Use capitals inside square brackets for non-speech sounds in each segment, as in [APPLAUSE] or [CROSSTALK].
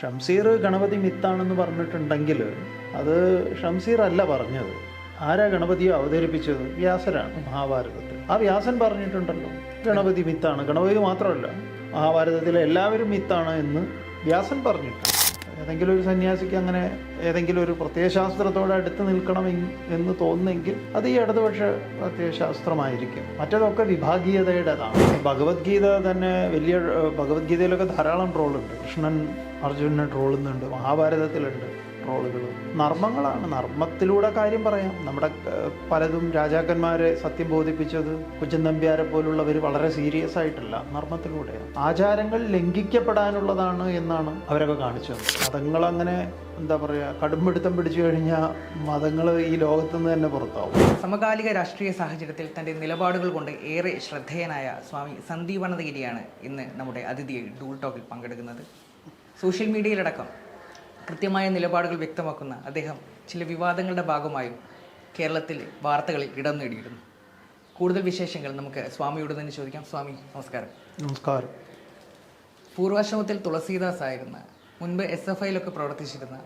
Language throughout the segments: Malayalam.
ഷംസീർ ഗണപതി മിത്താണെന്ന് പറഞ്ഞിട്ടുണ്ടെങ്കിൽ അത് ഷംസീർ അല്ല പറഞ്ഞത്. ആരാ ഗണപതിയെ അവതരിപ്പിച്ചത്? വ്യാസരാണ് മഹാഭാരതത്തിൽ. ആ വ്യാസൻ പറഞ്ഞിട്ടുണ്ടല്ലോ ഗണപതി മിത്താണ്. ഗണപതി മാത്രമല്ല മഹാഭാരതത്തിലെ എല്ലാവരും മിത്താണ് എന്ന് വ്യാസൻ പറഞ്ഞിട്ടുണ്ട്. ഏതെങ്കിലും ഒരു സന്യാസിക്ക് അങ്ങനെ ഏതെങ്കിലും ഒരു പ്രത്യയശാസ്ത്രത്തോട് അടുത്ത് നിൽക്കണം എന്ന് തോന്നുന്നെങ്കിൽ അത് ഈ ഇടതുപക്ഷ പ്രത്യയശാസ്ത്രമായിരിക്കും മറ്റതൊക്കെ വിഭാഗീയതയുടേതാണ്. ഭഗവത്ഗീത തന്നെ വലിയ ഭഗവത്ഗീതയിലൊക്കെ ധാരാളം ട്രോളുണ്ട്. കൃഷ്ണൻ അർജുനനെ ട്രോളുന്നുണ്ട് മഹാഭാരതത്തിലുണ്ട്. ട്രോളുകൾ നർമ്മങ്ങളാണ്. നർമ്മത്തിലൂടെ കാര്യം പറയാം. നമ്മുടെ പലതും രാജാക്കന്മാരെ സത്യം ബോധിപ്പിച്ചത് കുഞ്ചൻ നമ്പ്യാരെ പോലുള്ളവർ വളരെ സീരിയസ് ആയിട്ടല്ല. നർമ്മത്തിലൂടെയാണ്. ആചാരങ്ങൾ ലംഘിക്കപ്പെടാനുള്ളതാണ് എന്നാണ് അവരൊക്കെ കാണിച്ചത്. മതങ്ങൾ അങ്ങനെ എന്താ പറയുക കടുംപിടുത്തം പിടിച്ചു കഴിഞ്ഞാൽ മതങ്ങൾ ഈ ലോകത്ത് നിന്ന് തന്നെ പുറത്താവും. സമകാലിക രാഷ്ട്രീയ സാഹചര്യത്തിൽ തന്റെ നിലപാടുകൾ കൊണ്ട് ഏറെ ശ്രദ്ധേയനായ സ്വാമി സന്ദീപനന്ദഗിരിയാണ് ഇന്ന് നമ്മുടെ അതിഥിയായി ഡൂൾ ടോക്കിൽ പങ്കെടുക്കുന്നത്. സോഷ്യൽ മീഡിയയിലടക്കം കൃത്യമായ നിലപാടുകൾ വ്യക്തമാക്കുന്ന അദ്ദേഹം ചില വിവാദങ്ങളുടെ ഭാഗമായും കേരളത്തിൽ വാർത്തകളിൽ ഇടം നേടിയിരുന്നു. കൂടുതൽ വിശേഷങ്ങൾ നമുക്ക് സ്വാമിയോട് തന്നെ ചോദിക്കാം. സ്വാമി നമസ്കാരം. നമസ്കാരം. പൂർവാശ്രമത്തിൽ തുളസീദാസ് ആയിരുന്ന മുൻപ് എസ് എഫ് ഐയിലൊക്കെ പ്രവർത്തിച്ചിരുന്ന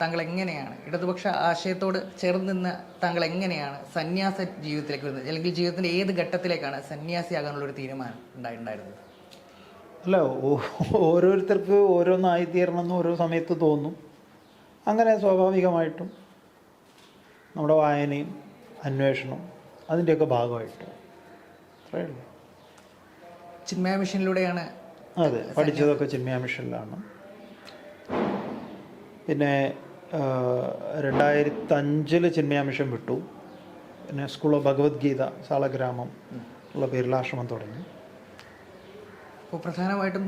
താങ്കൾ എങ്ങനെയാണ് ഇടതുപക്ഷ ആശയത്തോട് ചേർന്ന് നിന്ന് താങ്കൾ എങ്ങനെയാണ് സന്യാസ ജീവിതത്തിലേക്ക് വരുന്നത്? അല്ലെങ്കിൽ ജീവിതത്തിന്റെ ഏത് ഘട്ടത്തിലേക്കാണ് സന്യാസിയാകാനുള്ള ഒരു തീരുമാനം ഉണ്ടായിട്ടുണ്ടായിരുന്നത് അല്ല ഓരോരുത്തർക്ക് ഓരോന്നായിത്തീരണം എന്ന് ഓരോ സമയത്ത് തോന്നും. അങ്ങനെ സ്വാഭാവികമായിട്ടും നമ്മുടെ വായനയും അന്വേഷണം അതിന്റെയൊക്കെ ഭാഗമായിട്ട്. അത്രയേ ഉള്ളൂ. ചിന്മയ മിഷനിലൂടെയാണ് അതെ പഠിച്ചതൊക്കെ ചിന്മയ മിഷനിലാണ്. പിന്നെ രണ്ടായിരത്തി അഞ്ചിൽ ചിന്മയ മിഷൻ വിട്ടു. പിന്നെ സ്കൂൾ ഓഫ് ഭഗവത്ഗീത സാളഗ്രാമം ഉള്ള പേരിൽ ആശ്രമം തുടങ്ങി. അപ്പോൾ പ്രധാനമായിട്ടും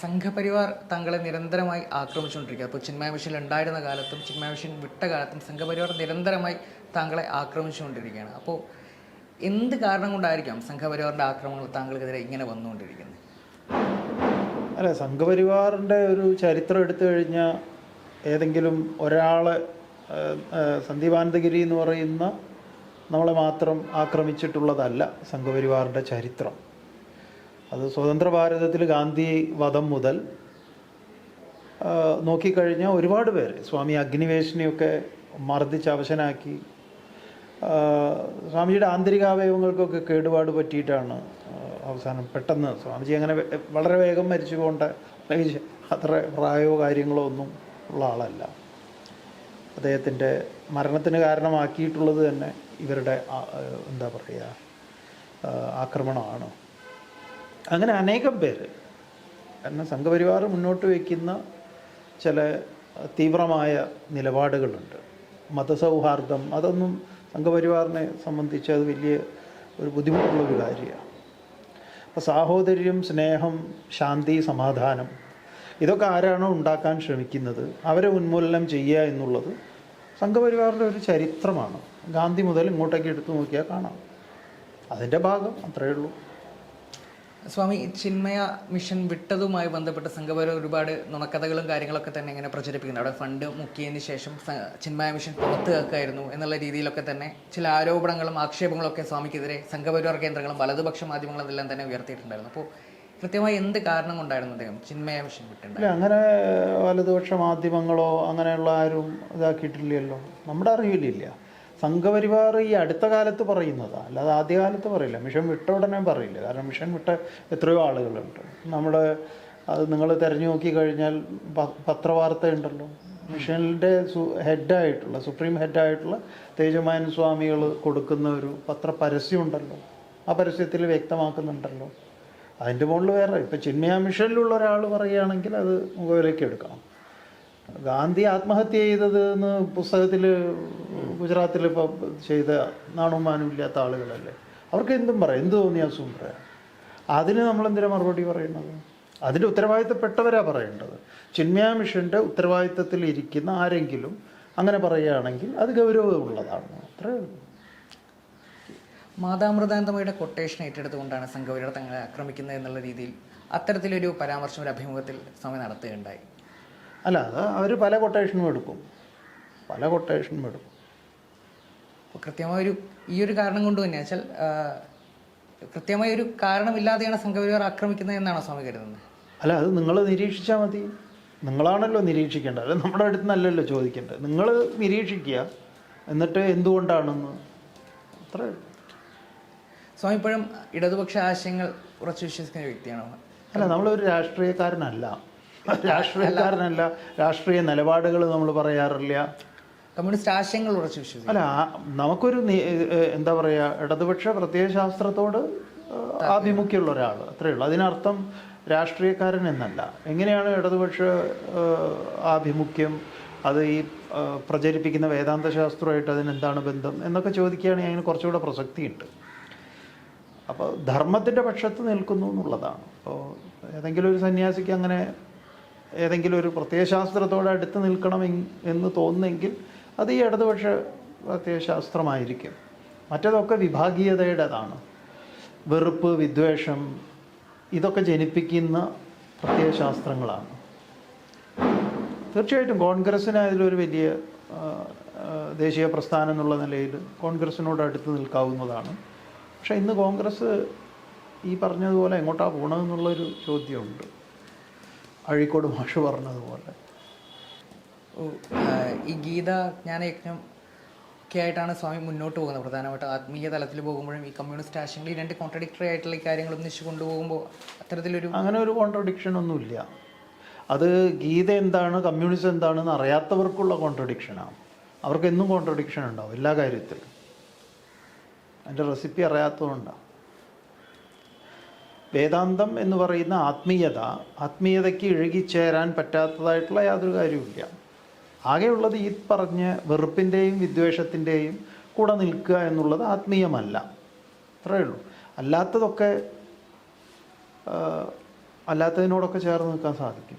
സംഘപരിവാർ താങ്കളെ നിരന്തരമായി ആക്രമിച്ചുകൊണ്ടിരിക്കുക. അപ്പോൾ ചിന്മയ മിഷൻ ഉണ്ടായിരുന്ന കാലത്തും ചിന്മയ മിഷൻ വിട്ട കാലത്തും സംഘപരിവാർ നിരന്തരമായി താങ്കളെ ആക്രമിച്ചുകൊണ്ടിരിക്കുകയാണ്. അപ്പോൾ എന്ത് കാരണം കൊണ്ടായിരിക്കാം സംഘപരിവാറിന്റെ ആക്രമണങ്ങൾ താങ്കൾക്കെതിരെ ഇങ്ങനെ വന്നുകൊണ്ടിരിക്കുന്നത്? അല്ല സംഘപരിവാറിന്റെ ഒരു ചരിത്രം എടുത്തു കഴിഞ്ഞാൽ ഏതെങ്കിലും ഒരാളെ സന്ദീപാനന്ദഗിരി എന്ന് പറയുന്ന നമ്മളെ മാത്രം ആക്രമിച്ചിട്ടുള്ളതല്ല സംഘപരിവാറിന്റെ ചരിത്രം. അത് സ്വതന്ത്ര ഭാരതത്തിൽ ഗാന്ധി വധം മുതൽ നോക്കിക്കഴിഞ്ഞാൽ ഒരുപാട് പേര്. സ്വാമി അഗ്നിവേശിനെയൊക്കെ മർദ്ദിച്ച് അവശനാക്കി. സ്വാമിജിയുടെ ആന്തരികാവയവങ്ങൾക്കൊക്കെ കേടുപാട് പറ്റിയിട്ടാണ് അവസാനം പെട്ടെന്ന് സ്വാമിജി അങ്ങനെ വളരെ വേഗം മരിച്ചു പോകേണ്ട അല്ലെങ്കിൽ അത്ര പ്രായമോ കാര്യങ്ങളോ ഒന്നും ഉള്ള ആളല്ല. അദ്ദേഹത്തിന്റെ മരണത്തിന് കാരണമാക്കിയിട്ടുള്ളത് തന്നെ ഇവരുടെ എന്താ പറയുക ആക്രമണമാണ്. അങ്ങനെ അനേകം പേര്. കാരണം സംഘപരിവാർ മുന്നോട്ട് വയ്ക്കുന്ന ചില തീവ്രമായ നിലപാടുകളുണ്ട്. മതസൗഹാർദ്ദം അതൊന്നും സംഘപരിവാറിനെ സംബന്ധിച്ച് അത് വലിയ ഒരു ബുദ്ധിമുട്ടുള്ളൊരു കാര്യമാണ്. അപ്പോൾ സാഹോദര്യം സ്നേഹം ശാന്തി സമാധാനം ഇതൊക്കെ ആരാണോ ഉണ്ടാക്കാൻ ശ്രമിക്കുന്നത് അവരെ ഉന്മൂലനം ചെയ്യുക എന്നുള്ളത് സംഘപരിവാറിന്റെ ഒരു ചരിത്രമാണ്. ഗാന്ധി മുതൽ ഇങ്ങോട്ടേക്ക് എടുത്തു നോക്കിയാൽ കാണാം. അതിന്റെ ഭാഗം അത്രയേ ഉള്ളൂ. സ്വാമി ചിന്മയ മിഷൻ വിട്ടതുമായി ബന്ധപ്പെട്ട സംഘപരിവാർ ഒരുപാട് നുണക്കഥകളും കാര്യങ്ങളൊക്കെ തന്നെ ഇങ്ങനെ പ്രചരിപ്പിക്കുന്നു അവിടെ ഫണ്ട് മുക്കിയതിന് ശേഷം ചിന്മയ മിഷൻ പുറത്ത് കേൾക്കായിരുന്നു എന്നുള്ള രീതിയിലൊക്കെ തന്നെ ചില ആരോപണങ്ങളും ആക്ഷേപങ്ങളും ഒക്കെ സ്വാമിക്കെതിരെ സംഘപരിവാർ കേന്ദ്രങ്ങളും വലതുപക്ഷ മാധ്യമങ്ങളും എല്ലാം തന്നെ ഉയർത്തിയിട്ടുണ്ടായിരുന്നു. അപ്പോൾ കൃത്യമായി എന്ത് കാരണം കൊണ്ടായിരുന്നു അദ്ദേഹം ചിന്മയ മിഷൻ വിട്ടുണ്ട് ഇല്ല അങ്ങനെ വലതുപക്ഷ മാധ്യമങ്ങളോ അങ്ങനെയുള്ള ആരും ഇതാക്കിയിട്ടില്ലല്ലോ. നമ്മുടെ അറിവിലില്ല. സംഘപരിവാർ ഈ അടുത്ത കാലത്ത് പറയുന്നതാണ് അല്ലാതെ ആദ്യകാലത്ത് പറയില്ല. മിഷൻ വിട്ട ഉടനെ പറയില്ല. കാരണം മിഷൻ വിട്ട എത്രയോ ആളുകളുണ്ട്. നമ്മൾ അത് നിങ്ങൾ തിരഞ്ഞു നോക്കി കഴിഞ്ഞാൽ പത്രവാർത്ത ഉണ്ടല്ലോ. മിഷനിന്റെ സു ഹെഡായിട്ടുള്ള സുപ്രീം ഹെഡായിട്ടുള്ള തേജമായൻ സ്വാമികൾ കൊടുക്കുന്ന ഒരു പത്ര പരസ്യം ഉണ്ടല്ലോ. ആ പരസ്യത്തിൽ വ്യക്തമാക്കുന്നുണ്ടല്ലോ. അതിന്റെ മുകളിൽ വേറെ ഇപ്പം ചിന്മയ മിഷനിലുള്ള ഒരാൾ പറയുകയാണെങ്കിൽ അത് മുഖവിലേക്ക് എടുക്കണം. ഗാന്ധി ആത്മഹത്യ ചെയ്തത് എന്ന് പുസ്തകത്തിൽ ഗുജറാത്തിൽ ഇപ്പോൾ ചെയ്ത നാണുമാനും ഇല്ലാത്ത ആളുകളല്ലേ? അവർക്ക് എന്തും പറയാം. എന്ത് തോന്നിയ അസുഖം പറയാം? അതിന് നമ്മൾ എന്തിനാ മറുപടി പറയുന്നത്? അതിന്റെ ഉത്തരവാദിത്തപ്പെട്ടവരാ പറയേണ്ടത്. ചിന്മയാ മിഷന്റെ ഉത്തരവാദിത്തത്തിൽ ഇരിക്കുന്ന ആരെങ്കിലും അങ്ങനെ പറയുകയാണെങ്കിൽ അത് ഗൗരവമുള്ളതാണ്. അത്രേ ഉള്ളൂ. മാതാമൃതാന്തമയുടെ കൊട്ടേഷൻ ഏറ്റെടുത്തുകൊണ്ടാണ് സംഘപരിവാർ തങ്ങളെ ആക്രമിക്കുന്നത് എന്നുള്ള രീതിയിൽ അത്തരത്തിലൊരു പരാമർശം ഒരു അഭിമുഖത്തിൽ സമയം നടത്തുകയുണ്ടായി. അല്ല അത് അവർ പല കൊട്ടേഷനും എടുക്കും. പല കൊട്ടേഷനും എടുക്കും. അപ്പോൾ കൃത്യമായൊരു ഈ ഒരു കാരണം കൊണ്ട് തന്നെ വെച്ചാൽ കൃത്യമായ ഒരു കാരണമില്ലാതെയാണ് സംഘപരിവാർ ആക്രമിക്കുന്നത് എന്നാണോ സ്വാമി കരുതുന്നത്? അല്ല അത് നിങ്ങൾ നിരീക്ഷിച്ചാൽ മതി. നിങ്ങളാണല്ലോ നിരീക്ഷിക്കേണ്ടത്. അല്ല നമ്മുടെ അടുത്ത് നല്ലല്ലോ ചോദിക്കേണ്ടത്. നിങ്ങൾ നിരീക്ഷിക്കുക. എന്നിട്ട് എന്തുകൊണ്ടാണെന്ന്. അത്രേ. സ്വാമി ഇപ്പോഴും ഇടതുപക്ഷ ആശയങ്ങൾ ഉറച്ചു വിശ്വസിക്കുന്ന വ്യക്തിയാണോ? അല്ല നമ്മളൊരു രാഷ്ട്രീയക്കാരനല്ല. [LAUGHS] രാഷ്ട്രീയക്കാരനല്ല രാഷ്ട്രീയ നിലപാടുകൾ നമ്മൾ പറയാറില്ല. കമ്മ്യൂണിസ്റ്റ് ആശയങ്ങൾ ഉറച്ചു വിശ്വസിക്കും അല്ല നമുക്കൊരു എന്താ പറയുക ഇടതുപക്ഷ പ്രത്യയശാസ്ത്രത്തോട് ആഭിമുഖ്യമുള്ള ഒരാൾ അത്രയേ ഉള്ളൂ. അതിനർത്ഥം രാഷ്ട്രീയക്കാരൻ എന്നല്ല. എങ്ങനെയാണ് ഇടതുപക്ഷ ആഭിമുഖ്യം? അത് ഈ പ്രചരിപ്പിക്കുന്ന വേദാന്ത ശാസ്ത്രമായിട്ട് അതിനെന്താണ് ബന്ധം? എന്നൊക്കെ ചോദിക്കുകയാണെങ്കിൽ അതിന് കുറച്ചുകൂടെ പ്രസക്തിയുണ്ട്. അപ്പോൾ ധർമ്മത്തിന്റെ പക്ഷത്ത് നിൽക്കുന്നു എന്നുള്ളതാണ്. അപ്പോൾ ഏതെങ്കിലും ഒരു സന്യാസിക്ക് അങ്ങനെ ഏതെങ്കിലും ഒരു പ്രത്യയശാസ്ത്രത്തോട് അടുത്ത് നിൽക്കണം എന്ന് തോന്നുന്നെങ്കിൽ അത് ഈ ഇടതുപക്ഷ പ്രത്യയശാസ്ത്രമായിരിക്കും. മറ്റതൊക്കെ വിഭാഗീയതയുടേതാണ്. വെറുപ്പ് വിദ്വേഷം ഇതൊക്കെ ജനിപ്പിക്കുന്ന പ്രത്യയശാസ്ത്രങ്ങളാണ്. തീർച്ചയായിട്ടും കോൺഗ്രസ്സിന് അതിലൊരു വലിയ ദേശീയ പ്രസ്ഥാനം എന്നുള്ള നിലയിൽ കോൺഗ്രസ്സിനോട് അടുത്ത് നിൽക്കാവുന്നതാണ്. പക്ഷേ ഇന്ന് കോൺഗ്രസ് ഈ പറഞ്ഞതുപോലെ എങ്ങോട്ടാണ് പോകണമെന്നുള്ളൊരു ചോദ്യമുണ്ട്. അഴീക്കോട് ഭാഷ പറഞ്ഞതുപോലെ. ഈ ഗീത ജ്ഞാനയജ്ഞം ഒക്കെ ആയിട്ടാണ് സ്വാമി മുന്നോട്ട് പോകുന്നത് പ്രധാനമായിട്ട്. ആത്മീയ തലത്തിൽ പോകുമ്പോഴും ഈ കമ്മ്യൂണിസ്റ്റ് ആശയങ്ങൾ ഈ രണ്ട് കോൺട്രഡിക്ടറി ആയിട്ടുള്ള ഈ കാര്യങ്ങൾ ഒന്നിച്ച് കൊണ്ടുപോകുമ്പോൾ അത്തരത്തിലൊരു അങ്ങനെ ഒരു കോൺട്രഡിക്ഷൻ ഒന്നുമില്ല. അത് ഗീത എന്താണ് കമ്മ്യൂണിസം എന്താണെന്ന് അറിയാത്തവർക്കുള്ള കോൺട്രഡിക്ഷനാണ് അവർക്ക് എന്നും കോൺട്രഡിക്ഷൻ ഉണ്ടാവും എല്ലാ കാര്യത്തിലും. അതിന്റെ റെസിപ്പി അറിയാത്തതുകൊണ്ടാണ് വേദാന്തം എന്ന് പറയുന്ന ആത്മീയത ആത്മീയതയ്ക്ക് ഇഴുകിച്ചേരാൻ പറ്റാത്തതായിട്ടുള്ള യാതൊരു കാര്യവുമില്ല. ആകെയുള്ളത് ഈ പറഞ്ഞ് വെറുപ്പിന്റെയും വിദ്വേഷത്തിന്റെയും കൂടെ നിൽക്കുക എന്നുള്ളത് ആത്മീയമല്ല. അത്രയേ ഉള്ളൂ. അല്ലാത്തതൊക്കെ അല്ലാത്തതിനോടൊക്കെ ചേർന്ന് നിൽക്കാൻ സാധിക്കും.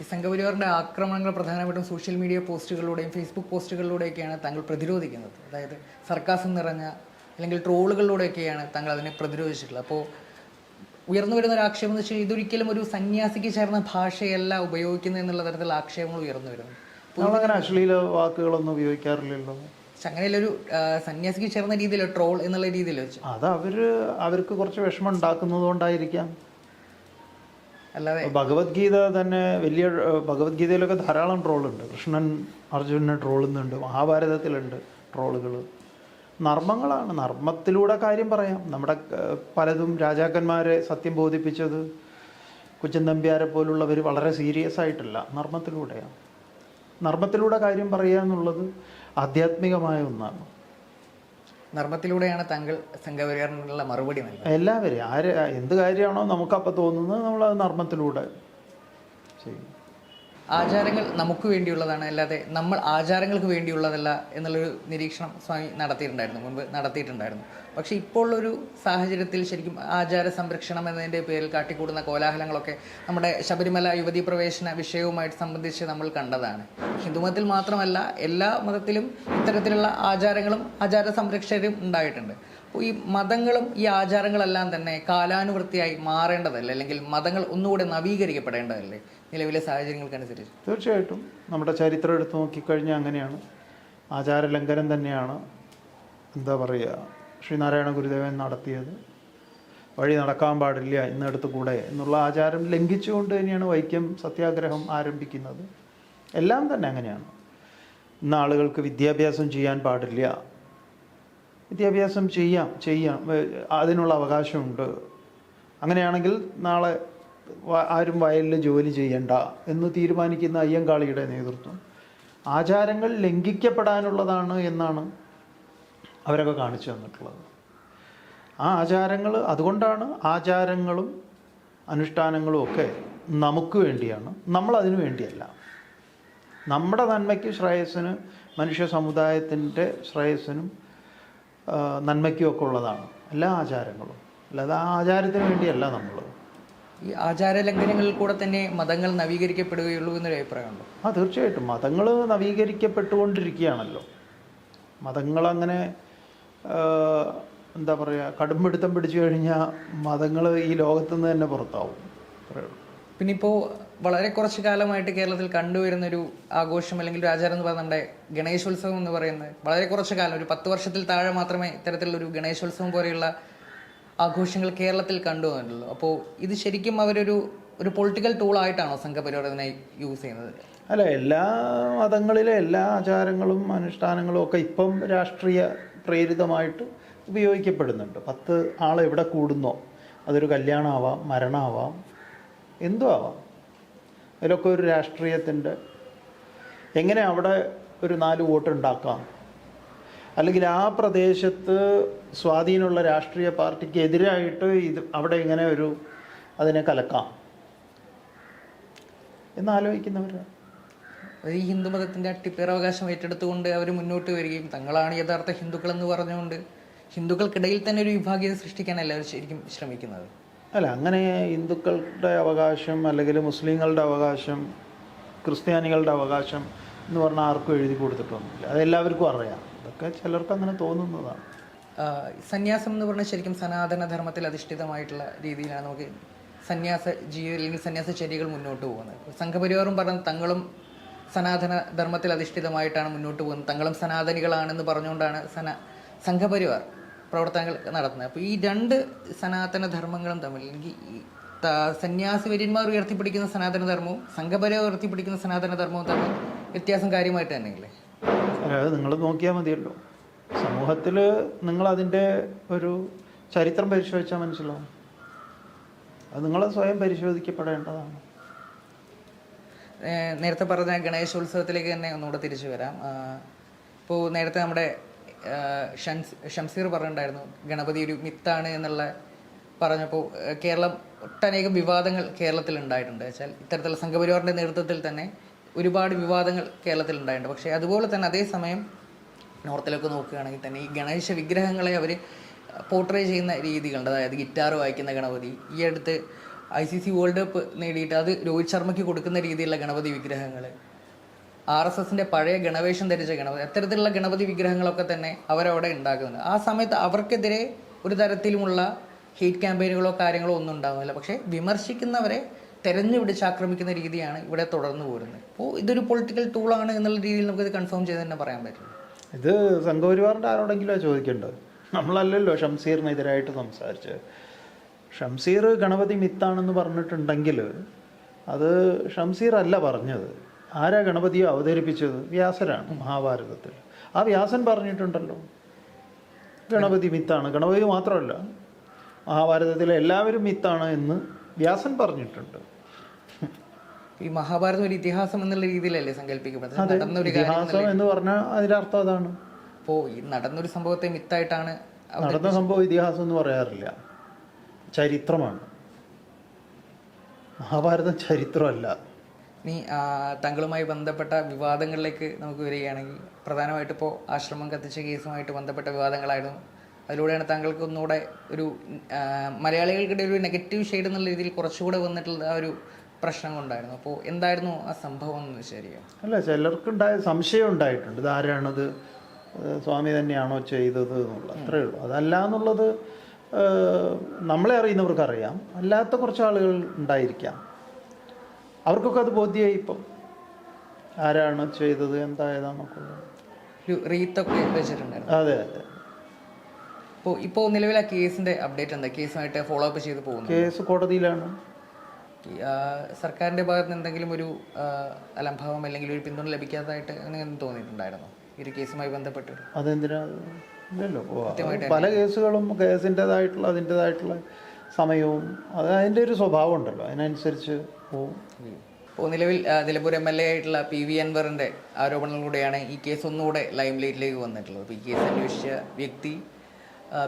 ഈ സംഘപരിവാറിന്റെ ആക്രമണങ്ങൾ പ്രധാനമായിട്ടും സോഷ്യൽ മീഡിയ പോസ്റ്റുകളിലൂടെയും ഫേസ്ബുക്ക് പോസ്റ്റുകളിലൂടെയൊക്കെയാണ് താങ്കൾ പ്രതിരോധിക്കുന്നത്. അതായത് സർക്കാസം നിറഞ്ഞ അല്ലെങ്കിൽ ട്രോളുകളിലൂടെയൊക്കെയാണ് താങ്കൾ അതിനെ പ്രതിരോധിച്ചിട്ടുള്ളത്. അപ്പോൾ ഉയർന്നു വരുന്ന ഒരു ആക്ഷേപം എന്ന് വെച്ചാൽ ഇതൊരിക്കലും ഒരു സന്യാസിക്ക് ചേർന്ന ഭാഷയല്ല ഉപയോഗിക്കുന്നത് എന്നുള്ള തരത്തിലുള്ള ആക്ഷേപങ്ങൾ ഉയർന്നു വരുന്നു നമ്മളങ്ങനെ അശ്ലീല വാക്കുകളൊന്നും ഉപയോഗിക്കാറില്ലല്ലോ. അങ്ങനെയുള്ള ഒരു ആ, സന്യാസിക്ക് ചേർന്ന രീതിയിൽ ട്രോൾ എന്നുള്ള രീതിയിൽ വെച്ചു. അത് അവർ അവർക്ക് കുറച്ച് വിഷമം ഉണ്ടാക്കുന്നത് കൊണ്ടായിരിക്കാം അല്ലാതെ ഭഗവത്ഗീത തന്നെ വലിയ ഭഗവത്ഗീതയിലൊക്കെ ധാരാളം ട്രോളുണ്ട്. കൃഷ്ണൻ അർജുനനെ ട്രോളുന്നുണ്ട്. മഹാഭാരതത്തിലുണ്ട് ട്രോളുകൾ നർമ്മങ്ങളാണ്. നർമ്മത്തിലൂടെ കാര്യം പറയാം. നമ്മുടെ പലതും രാജാക്കന്മാരെ സത്യം ബോധിപ്പിച്ചത് കുച്ചൻ നമ്പ്യാരെ പോലുള്ളവർ വളരെ സീരിയസ് ആയിട്ടില്ല. നർമ്മത്തിലൂടെയാണ്. നർമ്മത്തിലൂടെ കാര്യം പറയുക എന്നുള്ളത് ആധ്യാത്മികമായ ഒന്നാണ്. നർമ്മത്തിലൂടെയാണ് താങ്കൾ സംഘപരിവാറിനുള്ള മറുപടി നൽകുന്നത്. എല്ലാവരെയും. ആര് എന്ത് കാര്യമാണോ നമുക്കപ്പോൾ തോന്നുന്നത് നമ്മളത് നർമ്മത്തിലൂടെ. ചെയ്യും ആചാരങ്ങൾ നമുക്ക് വേണ്ടിയുള്ളതാണ് അല്ലാതെ നമ്മൾ ആചാരങ്ങൾക്ക് വേണ്ടിയുള്ളതല്ല എന്നുള്ളൊരു നിരീക്ഷണം സ്വാമി നടത്തിയിട്ടുണ്ടായിരുന്നു മുൻപ് നടത്തിയിട്ടുണ്ടായിരുന്നു. പക്ഷേ ഇപ്പോൾ ഉള്ളൊരു സാഹചര്യത്തിൽ ശരിക്കും ആചാര സംരക്ഷണം എന്നതിന്റെ പേരിൽ കാട്ടിക്കൂടുന്ന കോലാഹലങ്ങളൊക്കെ നമ്മുടെ ശബരിമല യുവതീ പ്രവേശന വിഷയവുമായിട്ട് സംബന്ധിച്ച് നമ്മൾ കണ്ടതാണ്. ഹിന്ദുമതത്തിൽ മാത്രമല്ല എല്ലാ മതത്തിലും ഇത്തരത്തിലുള്ള ആചാരങ്ങളും ആചാര സംരക്ഷകരും ഉണ്ടായിട്ടുണ്ട്. അപ്പോൾ ഈ മതങ്ങളും ഈ ആചാരങ്ങളെല്ലാം തന്നെ കാലാനുവൃത്തിയായി മാറേണ്ടതല്ലേ? അല്ലെങ്കിൽ മതങ്ങൾ ഒന്നുകൂടെ നവീകരിക്കപ്പെടേണ്ടതല്ലേ? നിലവിലെ സാഹചര്യങ്ങൾക്കനുസരിച്ച്. തീർച്ചയായിട്ടും നമ്മുടെ ചരിത്രം എടുത്ത് നോക്കിക്കഴിഞ്ഞാൽ അങ്ങനെയാണ്. ആചാരലംഘനം തന്നെയാണ് എന്താ പറയുക ശ്രീനാരായണ ഗുരുദേവൻ നടത്തിയത്. വഴി നടക്കാൻ പാടില്ല ഇന്നെടുത്ത് കൂടെ എന്നുള്ള ആചാരം ലംഘിച്ചുകൊണ്ട് തന്നെയാണ് വൈക്കം സത്യാഗ്രഹം ആരംഭിക്കുന്നത്. എല്ലാം തന്നെ അങ്ങനെയാണ്. ഇന്ന് ആളുകൾക്ക് വിദ്യാഭ്യാസം ചെയ്യാൻ പാടില്ല. വിദ്യാഭ്യാസം ചെയ്യാം ചെയ്യാം അതിനുള്ള അവകാശമുണ്ട്. അങ്ങനെയാണെങ്കിൽ നാളെ ആരും വയലിൽ ജോലി ചെയ്യണ്ട എന്ന് തീരുമാനിക്കുന്ന അയ്യങ്കാളിയുടെ നേതൃത്വം. ആചാരങ്ങൾ ലംഘിക്കപ്പെടാനുള്ളതാണ് എന്നാണ് അവരൊക്കെ കാണിച്ചു തന്നിട്ടുള്ളത്. ആ ആചാരങ്ങൾ അതുകൊണ്ടാണ് ആചാരങ്ങളും അനുഷ്ഠാനങ്ങളും ഒക്കെ നമുക്ക് വേണ്ടിയാണ്. നമ്മൾ അതിനു വേണ്ടിയല്ല. നമ്മുടെ നന്മയ്ക്ക് ശ്രേയസ്സിന് മനുഷ്യ സമുദായത്തിന്റെ ശ്രേയസ്സിനും നന്മയ്ക്കും ഒക്കെ ഉള്ളതാണ് എല്ലാ ആചാരങ്ങളും. അല്ലാതെ ആ ആചാരത്തിന് വേണ്ടിയല്ല നമ്മൾ ഈ ആചാര ലംഘനങ്ങളിൽ കൂടെ തന്നെ മതങ്ങൾ നവീകരിക്കപ്പെടുകയുള്ളൂ എന്നൊരു അഭിപ്രായമുണ്ടോ ആ തീർച്ചയായിട്ടും. മതങ്ങൾ നവീകരിക്കപ്പെട്ടുകൊണ്ടിരിക്കുകയാണല്ലോ. മതങ്ങളങ്ങനെ അങ്ങനെ എന്താ പറയുക കടുംപിടുത്തം പിടിച്ചു കഴിഞ്ഞാൽ മതങ്ങൾ ഈ ലോകത്തു നിന്ന് തന്നെ പുറത്താവും. പിന്നെ ഇപ്പോൾ വളരെ കുറച്ച് കാലമായിട്ട് കേരളത്തിൽ കണ്ടുവരുന്ന ഒരു ആഘോഷം അല്ലെങ്കിൽ ഒരു ആചാരം എന്ന് പറയുന്നത് ഗണേശോത്സവം എന്ന് പറയുന്നത് വളരെ കുറച്ച് കാലം ഒരു പത്ത് വർഷത്തിൽ താഴെ മാത്രമേ ഇത്തരത്തിലുള്ള ഒരു ഗണേശോത്സവം പോലെയുള്ള ആഘോഷങ്ങൾ കേരളത്തിൽ കണ്ടുവന്നിട്ടുള്ളൂ അപ്പോൾ ഇത് ശരിക്കും അവരൊരു ഒരു പൊളിറ്റിക്കൽ ടൂളായിട്ടാണോ സംഘപരിവാർ സംഘപരിവർത്തനം യൂസ് ചെയ്യുന്നത്? അല്ല എല്ലാ മതങ്ങളിലെ എല്ലാ ആചാരങ്ങളും അനുഷ്ഠാനങ്ങളും ഒക്കെ ഇപ്പം രാഷ്ട്രീയ പ്രേരിതമായിട്ട് ഉപയോഗിക്കപ്പെടുന്നുണ്ട്. പത്ത് ആൾ എവിടെ കൂടുന്നോ അതൊരു കല്യാണമാവാം മരണമാവാം എന്തും ആവാം. അതിലൊക്കെ ഒരു രാഷ്ട്രീയത്തിന്റെ എങ്ങനെ അവിടെ ഒരു നാല് വോട്ട് ഉണ്ടാക്കാം? അല്ലെങ്കിൽ ആ പ്രദേശത്ത് സ്വാധീനമുള്ള രാഷ്ട്രീയ പാർട്ടിക്ക് എതിരായിട്ട് ഇത് അവിടെ ഇങ്ങനെ ഒരു അതിനെ കലക്കാം. എന്നാലോചിക്കുന്നവരാണ് ഈ ഹിന്ദു മതത്തിന്റെ അട്ടിപ്പേറവകാശം ഏറ്റെടുത്തുകൊണ്ട് അവർ മുന്നോട്ട് വരികയും തങ്ങളാണ് യഥാർത്ഥ ഹിന്ദുക്കൾ എന്ന് പറഞ്ഞുകൊണ്ട് ഹിന്ദുക്കൾക്കിടയിൽ തന്നെ ഒരു വിഭാഗീയത സൃഷ്ടിക്കാനല്ല അവർ ശരിക്കും ശ്രമിക്കുന്നത്. അല്ല അങ്ങനെ ഹിന്ദുക്കളുടെ അവകാശം അല്ലെങ്കിൽ മുസ്ലിങ്ങളുടെ അവകാശം ക്രിസ്ത്യാനികളുടെ അവകാശം എന്ന് പറഞ്ഞാൽ ആർക്കും എഴുതി കൊടുത്തിട്ടൊന്നുമില്ല. അതെല്ലാവർക്കും അറിയാം. അതൊക്കെ ചിലർക്ക് അങ്ങനെ തോന്നുന്നതാണ്. സന്യാസം എന്ന് പറഞ്ഞാൽ ശരിക്കും സനാതന ധർമ്മത്തിൽ അധിഷ്ഠിതമായിട്ടുള്ള രീതിയിലാണ് നമുക്ക് സന്യാസ ജീവി അല്ലെങ്കിൽ സന്യാസ ചര്യകൾ മുന്നോട്ട് പോകുന്നത്. സംഘപരിവാറും പറഞ്ഞ തങ്ങളും സനാതന ധർമ്മത്തിൽ അധിഷ്ഠിതമായിട്ടാണ് മുന്നോട്ട് പോകുന്നത്. തങ്ങളും സനാതനികളാണെന്ന് പറഞ്ഞുകൊണ്ടാണ് സന സംഘപരിവാർ പ്രവർത്തനങ്ങൾ നടത്തുന്നത്. അപ്പോൾ ഈ രണ്ട് സനാതന ധർമ്മങ്ങളും തമ്മിൽ അല്ലെങ്കിൽ സന്യാസി വര്യന്മാർ ഉയർത്തിപ്പിടിക്കുന്ന സനാതന ധർമ്മവും സംഘപരിവാർ ഉയർത്തിപ്പിടിക്കുന്ന സനാതന ധർമ്മവും തമ്മിൽ വ്യത്യാസം കാര്യമായിട്ട് തന്നെയല്ലേ? നിങ്ങൾ നോക്കിയാൽ മതിയല്ലോ. സമൂഹത്തിൽ നിങ്ങൾ അതിന്റെ ഒരു ചരിത്രം പരിശോധിച്ചാൽ മനസ്സിലാവും. അത് നിങ്ങൾ സ്വയം പരിശോധിക്കപ്പെടേണ്ടതാണ്. നേരത്തെ പറഞ്ഞ ഗണേശോത്സവത്തിലേക്ക് തന്നെ ഒന്നുകൂടെ തിരിച്ചു വരാം. ഇപ്പോൾ നേരത്തെ നമ്മുടെ ഷംസ് ഷംസീർ പറഞ്ഞിട്ടുണ്ടായിരുന്നു ഗണപതി ഒരു മിത്താണ് എന്നുള്ള പറഞ്ഞപ്പോൾ കേരളം ഒട്ടനേകം വിവാദങ്ങൾ കേരളത്തിൽ ഉണ്ടായിട്ടുണ്ട് വെച്ചാൽ ഇത്തരത്തിലുള്ള സംഘപരിവാറിന്റെ നേതൃത്വത്തിൽ തന്നെ ഒരുപാട് വിവാദങ്ങൾ കേരളത്തിൽ ഉണ്ടായിട്ടുണ്ട് പക്ഷേ അതുപോലെ തന്നെ അതേസമയം നോർത്തിലൊക്കെ നോക്കുകയാണെങ്കിൽ തന്നെ ഈ ഗണേശ വിഗ്രഹങ്ങളെ അവർ പോർട്രേ ചെയ്യുന്ന രീതികളുണ്ട് അതായത് ഗിറ്റാർ വായിക്കുന്ന ഗണപതി ഈ അടുത്ത് I C C World Cup നേടിയിട്ട് അത് രോഹിത് ശർമ്മയ്ക്ക് കൊടുക്കുന്ന രീതിയിലുള്ള ഗണപതി വിഗ്രഹങ്ങൾ ആർ എസ് എസിന്റെ പഴയ ഗണവേഷം ധരിച്ച ഗണപതി അത്തരത്തിലുള്ള ഗണപതി വിഗ്രഹങ്ങളൊക്കെ തന്നെ അവരവിടെ ഉണ്ടാക്കുന്നുണ്ട്. ആ സമയത്ത് അവർക്കെതിരെ ഒരു തരത്തിലുമുള്ള ഹീറ്റ് ക്യാമ്പയിനുകളോ കാര്യങ്ങളോ ഒന്നും ഉണ്ടാകുന്നില്ല പക്ഷേ വിമർശിക്കുന്നവരെ തെരഞ്ഞു പിടിച്ച് ആക്രമിക്കുന്ന രീതിയാണ് ഇവിടെ തുടർന്നു പോരുന്നത്. അപ്പോൾ ഇതൊരു പൊളിറ്റിക്കൽ ടൂളാണ് എന്നുള്ള രീതിയിൽ നമുക്കിത് കൺഫേം ചെയ്ത് തന്നെ പറയാൻ പറ്റും. ഇത് സംഘപരിവാറിന്റെ ആരോടെങ്കിലും ചോദിക്കേണ്ടത് നമ്മളല്ലല്ലോ ഷംസീറിനെതിരായിട്ട് സംസാരിച്ചത് ഷംസീർ ഗണപതി മിത്താണെന്ന് പറഞ്ഞിട്ടുണ്ടെങ്കിൽ അത് ഷംസീർ അല്ല പറഞ്ഞത്. ആരാ ഗണപതിയെ അവതരിപ്പിച്ചത്? വ്യാസരാണ് മഹാഭാരതത്തിൽ. ആ വ്യാസൻ പറഞ്ഞിട്ടുണ്ടല്ലോ. ഗണപതി മിത്താണ്. ഗണപതി മാത്രമല്ല മഹാഭാരതത്തിലെ എല്ലാവരും മിത്താണ് എന്ന് വ്യാസൻ പറഞ്ഞിട്ടുണ്ട്. ഈ മഹാഭാരതം ഒരു ഇതിഹാസം എന്നുള്ള രീതിയിലല്ലേ സങ്കല്പിക്കപ്പെടുന്നത്? നടന്ന ഒരു കാര്യം എന്ന് പറഞ്ഞാൽ അർത്ഥം അതാണ്. അപ്പോൾ ഈ നടന്നൊരു സംഭവത്തെ മിത്തായിട്ടാണ് നടന്ന സംഭവം ഇതിഹാസം എന്ന് പറയാറില്ല. ചരിത്രമാണ്. മഹാഭാരതം ചരിത്രമല്ല. നീ തങ്ങളുമായി താങ്കളുമായി ബന്ധപ്പെട്ട വിവാദങ്ങളിലേക്ക് നമുക്ക് വരികയാണെങ്കിൽ പ്രധാനമായിട്ട് ഇപ്പോൾ ആശ്രമം കത്തിച്ച കേസുമായിട്ട് ബന്ധപ്പെട്ട വിവാദങ്ങളായിരുന്നു. അതിലൂടെയാണ് താങ്കൾക്ക് ഒന്നുകൂടെ ഒരു മലയാളികൾക്കിടയിൽ ഒരു നെഗറ്റീവ് ഷെയ്ഡ് എന്നുള്ള രീതിയിൽ കുറച്ചുകൂടെ വന്നിട്ടുള്ള ആ ഒരു പ്രശ്നം ഉണ്ടായിരുന്നു അപ്പോൾ എന്തായിരുന്നു ആ സംഭവം എന്ന് ശരിയോ അല്ല ചിലർക്കുണ്ടായ സംശയം ഉണ്ടായിട്ടുണ്ട് ഇതാരാണത് സ്വാമി തന്നെയാണോ ചെയ്തത് എന്നുള്ളത്. അത്രേ ഉള്ളൂ. അതല്ല എന്നുള്ളത് നമ്മളെ അറിയുന്നവർക്ക് അറിയാം അല്ലാത്ത കുറച്ച് ആളുകൾ ഉണ്ടായിരിക്കാം. അവർക്കൊക്കെ അത് ബോധ്യമായി ഇപ്പം. ആരാണ് ചെയ്തത്? എന്തായതാന്നൊക്കെ റീത്തൊക്കെ വെച്ചിട്ടുണ്ടായിരുന്നു. അതെ അതെ. അപ്പോൾ ഇപ്പോൾ നിലവിൽ ആ കേസിന്റെ അപ്ഡേറ്റ് എന്താ? കേസുമായിട്ട് ഫോളോ അപ്പ് ചെയ്ത് പോകുന്നു കേസ് കോടതിയിലാണ്. സർക്കാരിന്റെ ഭാഗത്ത് നിന്ന് എന്തെങ്കിലും ഒരു അലംഭാവം അല്ലെങ്കിൽ ഒരു പിന്തുണ ലഭിക്കാത്തതായിട്ട് അങ്ങനെ തോന്നിയിട്ടുണ്ടായിരുന്നു? ഈ ഒരു കേസുമായി ബന്ധപ്പെട്ട് അതെന്തിനാ? ഇല്ലല്ലോ. പല കേസുകളും കേസിന്റെതായിട്ടുള്ള അതിന്റെതായിട്ടുള്ള സമയവും അത് അതിന്റെ ഒരു സ്വഭാവം ഉണ്ടല്ലോ അതിനനുസരിച്ച് പോവും. ഇപ്പോൾ നിലവിൽ നിലമ്പൂർ എം എൽ എ ആയിട്ടുള്ള പി വി അൻവറിന്റെ ആരോപണങ്ങളിലൂടെയാണ് ഈ കേസ് ഒന്നുകൂടെ ലൈം ലൈറ്റിലേക്ക് വന്നിട്ടുള്ളത്. അപ്പോൾ ഈ കേസ് അന്വേഷിച്ച വ്യക്തി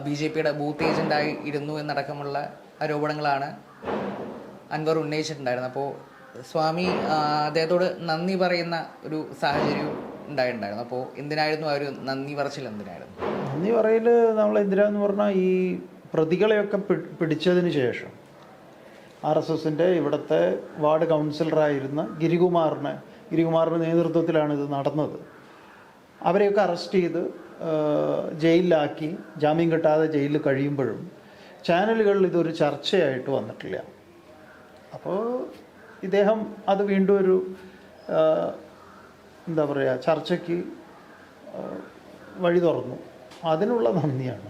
ബി ജെ പിയുടെ ബൂത്ത് ഏജന്റായി ഇരുന്നു എന്നടക്കമുള്ള ആരോപണങ്ങളാണ് അൻവർ ഉന്നയിച്ചിട്ടുണ്ടായിരുന്നു. അപ്പോൾ സ്വാമി അദ്ദേഹത്തോട് നന്ദി പറയുന്ന ഒരു സാഹചര്യം ഉണ്ടായിട്ടുണ്ടായിരുന്നു. അപ്പോൾ എന്തിനായിരുന്നു ആ ഒരു നന്ദി പറച്ചിൽ എന്തിനായിരുന്നു? നന്ദി പറയൽ നമ്മൾ എന്തിനാന്ന് പറഞ്ഞാൽ ഈ പ്രതികളെയൊക്കെ പിടിച്ചതിന് ശേഷം ആർ എസ് എസിന്റെ ഇവിടുത്തെ വാർഡ് കൗൺസിലറായിരുന്ന ഗിരികുമാറിനെ ഗിരികുമാറിന്റെ നേതൃത്വത്തിലാണ് ഇത് നടന്നത്. അവരെയൊക്കെ അറസ്റ്റ് ചെയ്ത് ജയിലിലാക്കി ജാമ്യം കിട്ടാതെ ജയിലിൽ കഴിയുമ്പോഴും ചാനലുകളിൽ ഇതൊരു ചർച്ചയായിട്ട് വന്നിട്ടില്ല. അപ്പോൾ ഇദ്ദേഹം അത് വീണ്ടും ഒരു എന്താ പറയുക ചർച്ചയ്ക്ക് വഴി തുറന്നു. അതിനുള്ള നന്ദിയാണ്.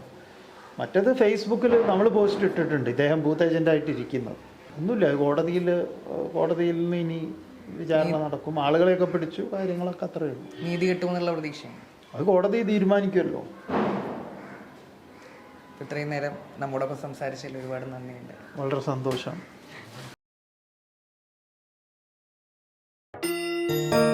മറ്റത് ഫേസ്ബുക്കിൽ നമ്മൾ പോസ്റ്റ് ഇട്ടിട്ടുണ്ട്. ഇദ്ദേഹം ബൂത്ത് ഏജന്റായിട്ട് ഇരിക്കുന്നത് ഒന്നുമില്ല കോടതിയിൽ കോടതിയിൽ നിന്ന് ഇനി വിചാരണ നടക്കും. ആളുകളെയൊക്കെ പിടിച്ചു കാര്യങ്ങളൊക്കെ അത്രയേ ഉള്ളൂ. നീതി കിട്ടുമെന്നുള്ള പ്രതീക്ഷയാണ്. അത് കോടതി തീരുമാനിക്കുമല്ലോ. ഇത്രയും നേരം നമ്മോടൊപ്പം സംസാരിച്ചതിൽ ഒരുപാട് നന്ദിയുണ്ട്. വളരെ സന്തോഷം. you